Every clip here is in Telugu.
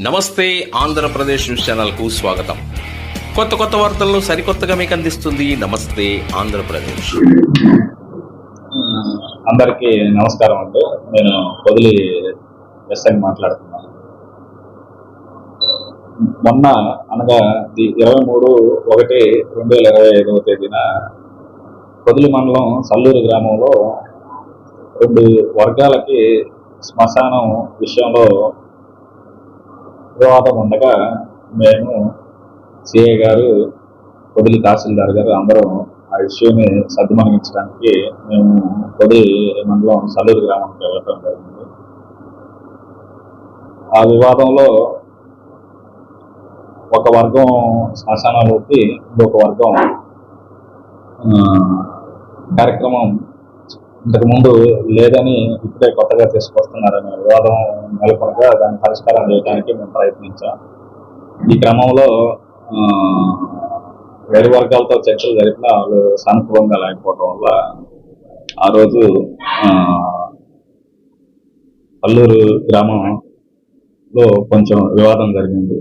నమస్తే ఆంధ్రప్రదేశ్ న్యూస్ ఛానల్కు స్వాగతం. కొత్త కొత్త వార్తలను సరికొత్తగా మీకు అందిస్తుంది నమస్తే ఆంధ్రప్రదేశ్. అందరికీ నమస్కారం అండి. నేను పొదిలి ఎస్ఐ మాట్లాడుతున్నాను. మొన్న అనగా ది- ఇరవై మూడు ఒకటి రెండు వేల ఇరవై ఐదవ తేదీన పొదిలి మండలం సల్లూరు గ్రామంలో రెండు వర్గాలకి శ్మశానం విషయంలో వివాదం ఉండగా మేము సిఐ గారు పొదిలి తహసీల్దార్ గారు అందరం ఆ ఇష్యూని సద్దుమణించడానికి మేము పొది మండలం సలూరు గ్రామానికి వెళ్ళటం జరిగింది. ఆ వివాదంలో ఒక వర్గం శ్మశానాలోకి ఇంకొక వర్గం కార్యక్రమం ఇంతకుముందు లేదని ఇప్పుడే కొత్తగా తీసుకొస్తున్నారనే వివాదం నెలకొనగా దాన్ని పరిష్కారం చేయడానికి మేము ప్రయత్నించాం. ఈ క్రమంలో వేరు వర్గాలతో చర్చలు జరిపినా వాళ్ళు సానుకూలంగా లేకపోవడం వల్ల ఆ రోజు ఆ, అల్లూరు గ్రామంలో కొంచెం వివాదం జరిగింది.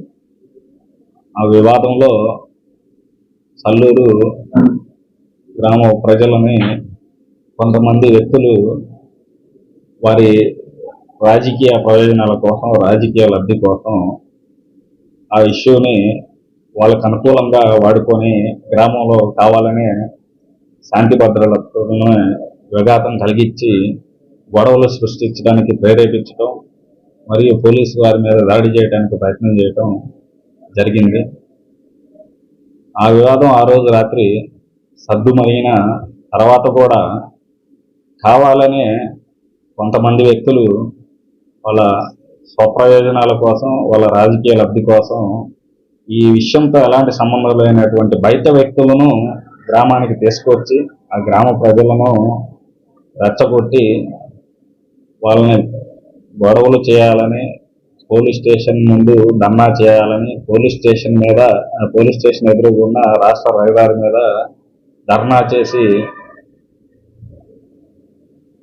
ఆ వివాదంలో సల్లూరు గ్రామ ప్రజలని కొంతమంది వ్యక్తులు వారి రాజకీయ ప్రయోజనాల కోసం రాజకీయ లబ్ధి కోసం ఆ ఇష్యూని వాళ్ళకు అనుకూలంగా వాడుకొని గ్రామంలో కావాలనే శాంతి భద్రతలను విఘాతం కలిగించి గొడవలు సృష్టించడానికి ప్రేరేపించడం మరియు పోలీసు వారి మీద దాడి చేయడానికి ప్రయత్నం చేయడం జరిగింది. ఆ వివాదం ఆ రోజు రాత్రి సద్దుమణిన తర్వాత కూడా కావాలనే కొంతమంది వ్యక్తులు వాళ్ళ స్వప్రయోజనాల కోసం వాళ్ళ రాజకీయ లబ్ధి కోసం ఈ విషయంతో ఎలాంటి సంబంధం లేనటువంటి బయట వ్యక్తులను గ్రామానికి తీసుకొచ్చి ఆ గ్రామ ప్రజలను రెచ్చగొట్టి వాళ్ళని గొడవలు చేయాలని పోలీస్ స్టేషన్ ముందు ధర్నా చేయాలని పోలీస్ స్టేషన్ మీద పోలీస్ స్టేషన్ ఎదురుగున్న రాష్ట్ర రహదారి మీద ధర్నా చేసి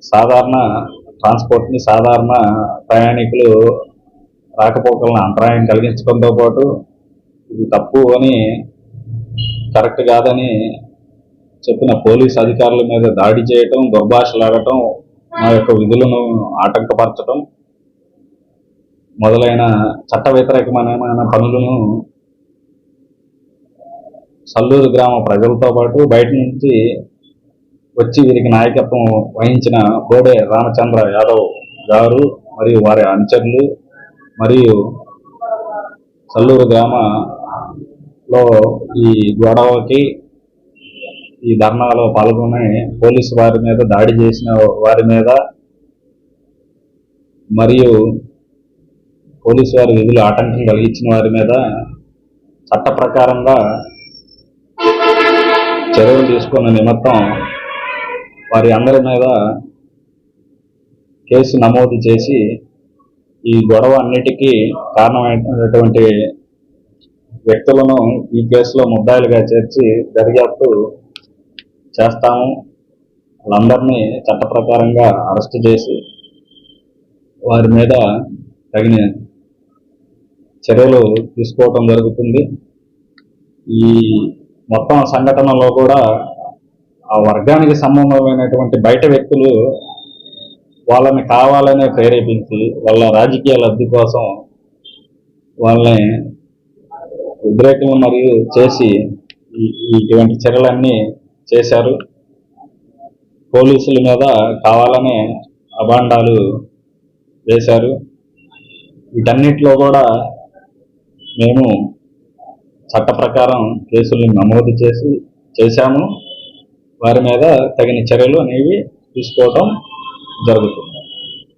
సాధారణ ట్రాన్స్పోర్ట్ని సాధారణ ప్రయాణికులు రాకపోకలను అంతరాయం కలిగించడంతో పాటు ఇది తప్పు అని కరెక్ట్ కాదని చెప్పిన పోలీస్ అధికారుల మీద దాడి చేయటం దుర్భాషలాడటం మా యొక్క విధులను ఆటంకపరచటం మొదలైన చట్ట వ్యతిరేకమైన పనులను సల్లూరు గ్రామ ప్రజలతో పాటు బయట నుంచి వచ్చి వీరికి నాయకత్వం వహించిన బోడే రామచంద్ర యాదవ్ గారు మరియు వారి అనుచరులు మరియు సల్లూరు గ్రామలో ఈ గొడవకి ఈ ధర్నాలో పాల్గొని పోలీసు వారి మీద దాడి చేసిన వారి మీద మరియు పోలీసు వారి విధులు ఆటంకం కలిగించిన వారి మీద చట్ట ప్రకారంగా చర్యలు తీసుకున్న నిమిత్తం వారి అందరి మీద కేసు నమోదు చేసి ఈ గొడవ అన్నిటికీ కారణమైనటువంటి వ్యక్తులను ఈ కేసులో ముద్దాయిలుగా చేర్చి దర్యాప్తు చేస్తాము. వాళ్ళందరినీ చట్ట ప్రకారంగా అరెస్ట్ చేసి వారి మీద తగిన చర్యలు తీసుకోవటం జరుగుతుంది. ఈ మొత్తం సంఘటనలో కూడా ఆ వర్గానికి సంబంధమైనటువంటి బయట వ్యక్తులు వాళ్ళని కావాలనే ప్రేరేపించి వాళ్ళ రాజకీయ లబ్ధి కోసం వాళ్ళని ఉద్రేకం మరియు చేసి ఇటువంటి చర్యలన్నీ చేశారు. పోలీసుల మీద కావాలనే అభాండాలు వేశారు. వీటన్నిటిలో కూడా మేము చట్ట ప్రకారం కేసులు నమోదు చేసి చేశాము. వారి మీద తగిన చర్యలు అనేవి తీసుకోవటం జరుగుతుంది.